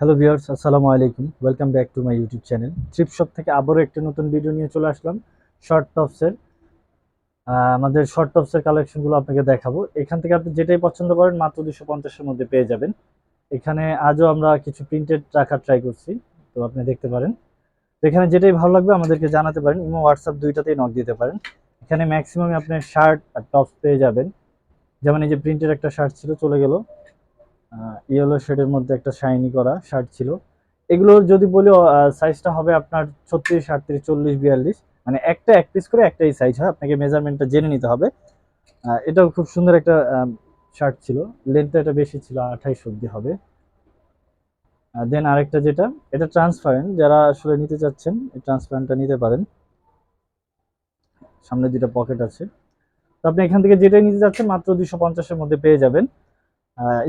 Hello viewers আসসালামু আলাইকুম welcome back to my YouTube channel Trip Shop থেকে আবারও একটি নতুন ভিডিও নিয়ে চলে আসলাম। শর্ট টপসের আমাদের শর্ট টপসের কালেকশনগুলো আপনাকে দেখাবো। এখান থেকে আপনি যেটাই পছন্দ করেন, মাত্র দুশো পঞ্চাশের মধ্যে পেয়ে যাবেন। এখানে আজও আমরা কিছু প্রিন্টেড রাখার ট্রাই করছি, তো আপনি দেখতে পারেন। এখানে যেটাই ভালো লাগবে, আমাদেরকে জানাতে পারেন। ইমো হোয়াটসঅ্যাপ দুইটাতেই নক দিতে পারেন। এখানে ম্যাক্সিমাম আপনি শার্ট আর টপস পেয়ে যাবেন। যেমন এই যে প্রিন্টের একটা শার্ট ছিল, চলে গেল। ইয়েলো শেডের মধ্যে একটা শাইনি করা শার্ট ছিল। এগুলোর যদি বলি সাইজটা হবে আপনার ছত্রিশ, আটত্রিশ, চল্লিশ, বিয়াল্লিশ। মানে একটা এক পিস করে একটাই সাইজ হয়, আপনাকে মেজারমেন্টটা জেনে নিতে হবে। এটাও খুব সুন্দর একটা শার্ট ছিল। লেন্থটা এটা বেশি ছিল, আঠাইশ অব্দি হবে। দেন আরেকটা যেটা, এটা ট্রান্সপারেন্ট যারা আসলে নিতে চাচ্ছেন, এই ট্রান্সপারেন্টটা নিতে পারেন। সামনে দুটো পকেট আছে। তো আপনি এখান থেকে যেটাই নিতে চাচ্ছেন, মাত্র দুশো পঞ্চাশের মধ্যে পেয়ে যাবেন।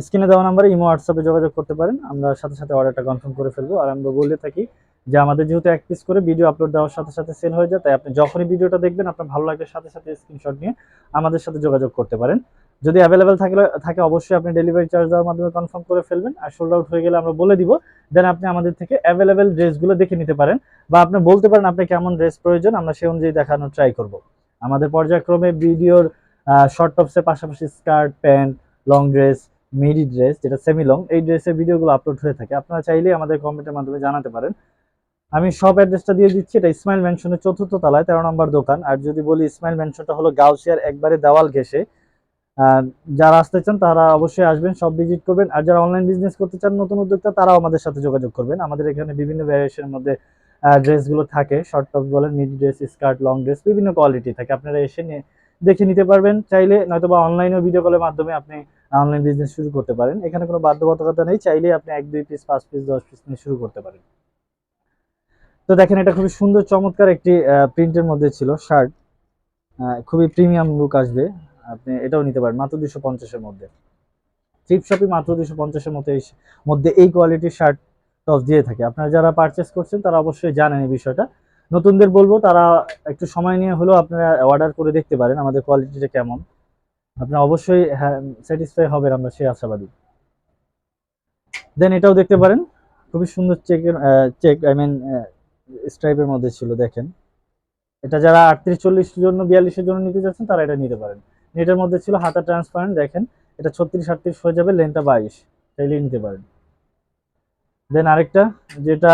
স্ক্রিনে দেওয়া নাম্বারে ইমো হোয়াটসঅ্যাপে যোগাযোগ করতে পারেন। আমরা সাথে সাথে অর্ডারটা কনফার্ম করে ফেলব। আর আমরা বলে থাকি যে, আমাদের যেহেতু এক পিস করে ভিডিও আপলোড দেওয়ার সাথে সাথে সেল হয়ে যায়, তাই আপনি যখনই ভিডিওটা দেখবেন, আপনার ভালো লাগলে সাথে সাথে স্ক্রিনশট নিয়ে আমাদের সাথে যোগাযোগ করতে পারেন। যদি অ্যাভেলেবেল থাকলে, থাকে, অবশ্যই আপনি ডেলিভারি চার্জ দেওয়ার মাধ্যমে কনফার্ম করে ফেলবেন। আর সোল্ড আউট হয়ে গেলে আমরা বলে দিব দেন আপনি আমাদের থেকে অ্যাভেলেবেল ড্রেসগুলো দেখে নিতে পারেন। বা আপনি বলতে পারেন আপনি কেমন ড্রেস প্রয়োজন? আমরা সেই অনুযায়ী দেখানোর ট্রাই করব। আমাদের পর্যায়ক্রমে ভিডিওর শর্ট টপসের পাশাপাশি skirt pant long dress midi dress, যেটা সেমি লং এই ড্রেসের ভিডিওগুলো আপলোড হয়ে থাকে। আপনারা চাইলেই আমাদের কমেন্টের মাধ্যমে জানাতে পারেন। আমি সব অ্যাড্রেসটা দিয়ে দিচ্ছি, এটা ইসমাইল মেনশনের চতুর্থ তলায়, তেরো নম্বর দোকান। আর যদি বলি ইসমাইল মেনশনটা হলো গাউসিয়ার একবারে দেওয়াল ঘেসে যারা আসতে চান তারা অবশ্যই আসবেন সব ভিজিট করবেন। আর যারা অনলাইন বিজনেস করতে চান, নতুন উদ্যোক্তা, তারাও আমাদের সাথে যোগাযোগ করবেন। আমাদের এখানে বিভিন্ন ভ্যারিয়েশনের মধ্যে ড্রেসগুলো থাকে। শর্ট টপ বলেন mid dress skirt long dress বিভিন্ন কোয়ালিটি থাকে। আপনারা এসে নিয়ে দেখে নিতে পারবেন। চাইলে নয়তো বা অনলাইনেও ভিডিও কলের মাধ্যমে আপনি অনলাইন বিজনেস শুরু করতে পারেন। এখানে কোনো বাধ্যবাধকতা নেই চাইলে আপনি এক, দুই পিস পাঁচ পিস দশ পিস নিয়ে শুরু করতে পারেন। তো দেখেন, এটা খুবই সুন্দর, চমৎকার একটি প্রিন্টের মধ্যে ছিল শার্ট। খুবই প্রিমিয়াম লুক আসবে। আপনি এটাও নিতে পারেন, মাত্র দুশো পঞ্চাশের মধ্যে। চিপ শপি মাত্র দুশো পঞ্চাশের মধ্যে এই মধ্যে এই কোয়ালিটির শার্ট টপ দিয়ে থাকে। আপনারা যারা পারচেস করছেন, তারা অবশ্যই জানেন এই বিষয়টা। নতুনদের বলব, তারা একটু সময় নিয়ে হলেও আপনারা অর্ডার করে দেখতে পারেন, আমাদের কোয়ালিটিটা কেমন। আপনারা অবশ্যই হ্যাঁ স্যাটিসফাই হবেন আমরা সেই আশাবাদী। দেন এটাও দেখতে পারেন, খুবই সুন্দর চেকের চেক আই মিন স্ট্রাইপের মধ্যে ছিল, দেখেন। এটা যারা আটত্রিশ চল্লিশ জন্য, বিয়াল্লিশের জন্য নিতে যাচ্ছেন, তারা এটা নিতে পারেন। নেটের মধ্যে ছিল হাতা ট্রান্সপারেন্ট দেখেন, এটা ছত্রিশ আটত্রিশ হয়ে যাবে লেনটা বাইশ চাইলেই নিতে পারেন। দেন আরেকটা, যেটা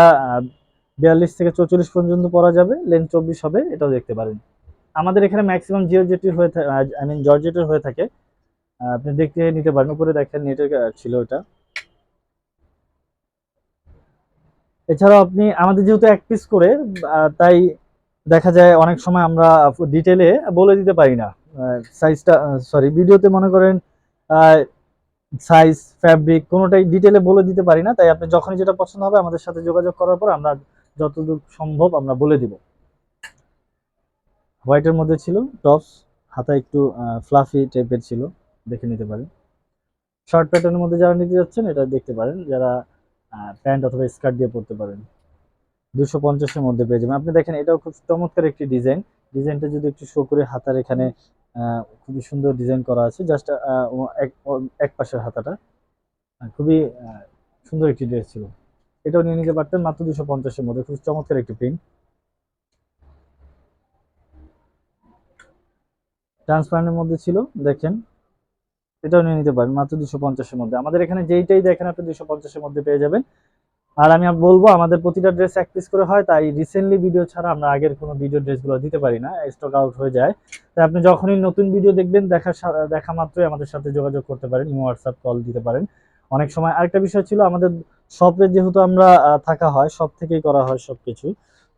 বিয়াল্লিশ থেকে চৌচল্লিশ পর্যন্ত পরা যাবে লেন চব্বিশ হবে, এটাও দেখতে পারেন। আমাদের এখানে ম্যাক্সিমাম জিওজেটির হয়ে থাকে আই মিন জর্জেটের হয়ে থাকে। আপনি দেখতে নিতে পারেন। উপরে দেখেন নেটের ছিল ওটা। এছাড়াও আপনি, আমাদের যেহেতু এক পিস করে তাই দেখা যায় অনেক সময় আমরা ডিটেলে বলে দিতে পারি না। সাইজটা সরি ভিডিওতে মনে করেন সাইজ ফ্যাব্রিক কোনোটাই ডিটেলে বলে দিতে পারি না। তাই আপনি যখনই যেটা পছন্দ হবে আমাদের সাথে যোগাযোগ করার পর আমরা যতটুকু সম্ভব আমরা বলে দিব। হোয়াইটের মধ্যে ছিল, টপস, হাতা একটু ফ্লাফি টাইপের ছিল, দেখে নিতে পারেন। শর্ট প্যাটার্নের মধ্যে যারা নিতে যাচ্ছেন, এটা দেখতে পারেন, যারা প্যান্ট অথবা স্কার্ট দিয়ে পরতে পারেন। দুশো পঞ্চাশের মধ্যে পেয়ে যাবেন। আপনি দেখেন, এটাও খুব চমৎকার একটি ডিজাইন। ডিজাইনটা যদি একটু শো করে হাতার এখানে খুবই সুন্দর ডিজাইন করা আছে। জাস্ট এক পাশের হাতাটা। খুবই সুন্দর একটি ড্রেস ছিল। এটাও নিয়ে নিতে পারতেন মাত্র দুশো পঞ্চাশের মধ্যে। খুব চমৎকার একটি প্রিন্ট। ট্রান্সপারেন্টের মধ্যে ছিল, দেখেন। এটাও নিয়ে নিতে পারেন, মাত্র দুশো পঞ্চাশের মধ্যে। আমাদের এখানে যেইটাই দেখেন আপনি, দুশো পঞ্চাশের মধ্যে পেয়ে যাবেন। আর আমি বলব, আমাদের প্রতিটা ড্রেস এক পিস করে হয়, তাই রিসেন্টলি ভিডিও ছাড়া আমরা আগের কোনো ভিডিও ড্রেসগুলো দিতে পারি না স্টক আউট হয়ে যায়। তাই আপনি যখনই নতুন ভিডিও দেখবেন, দেখা দেখা মাত্রই আমাদের সাথে যোগাযোগ করতে পারেন হোয়াটসঅ্যাপ কল দিতে পারেন। অনেক সময় আরেকটা বিষয় ছিল, আমাদের শপে যেহেতু আমরা থাকা হয় সব থেকেই করা হয় সব কিছু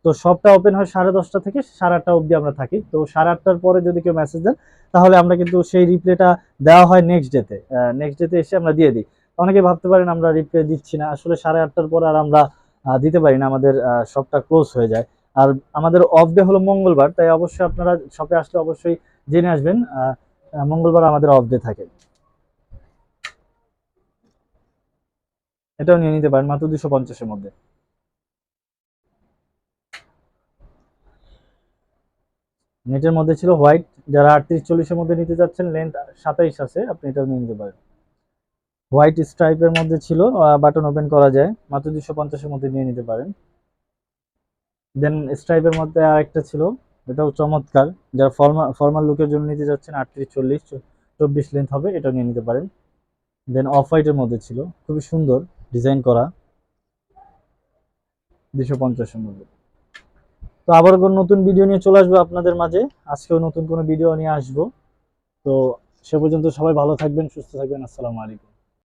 তো সবটা ওপেন হয় সাড়ে দশটা থেকে সাড়ে আটটা অবধি আমরা থাকি। তো সাড়ে আটটার পরে যদি কেউ মেসেজ দেন, তাহলে আমরা কিন্তু সেই রিপ্লেটা দেওয়া হয় নেক্সট ডেতে নেক্সট ডেতে এসে আমরা দিয়ে দিই। অনেকে ভাবতে পারেন আমরা রিপ্লে দিচ্ছি না। আসলে সাড়ে আটটার পর আর আমরা দিতে পারি না। আমাদের শপটা ক্লোজ হয়ে যায়। আর আমাদের অফ ডে হলো মঙ্গলবার, তাই অবশ্যই আপনারা শপে আসলে অবশ্যই জেনে আসবেন মঙ্গলবার আমাদের অফ ডে থাকে। এটাও নিয়ে নিতে পারেন মাত্র দুশো পঞ্চাশের মধ্যে। নেটের মধ্যে ছিল হোয়াইট। যারা আটত্রিশ চল্লিশের মধ্যে নিতে যাচ্ছেন, লেন্থ সাতাইশ আছে, আপনি এটাও নিয়ে নিতে পারেন। হোয়াইট স্ট্রাইপের মধ্যে ছিল বাটন ওপেন করা যায়, মাত্র দুশো পঞ্চাশের মধ্যে নিয়ে নিতে পারেন। দেন স্ট্রাইপের মধ্যে আরেকটা ছিল, এটাও চমৎকার, যারা ফর্মাল ফর্মাল লুকের জন্য নিতে যাচ্ছেন আটত্রিশ চল্লিশ চব্বিশ লেন্থ হবে, এটা নিয়ে নিতে পারেন। দেন অফ হোয়াইটের মধ্যে ছিল, খুবই সুন্দর ডিজাইন করা দুশো পঞ্চাশের মধ্যে। আবার কোনো নতুন ভিডিও নিয়ে চলে আসব আপনাদের মাঝে। আজকেও নতুন কোনো ভিডিও নিয়ে আসব। তো সে পর্যন্ত সবাই ভালো থাকবেন, সুস্থ থাকবেন। আসসালামু আলাইকুম।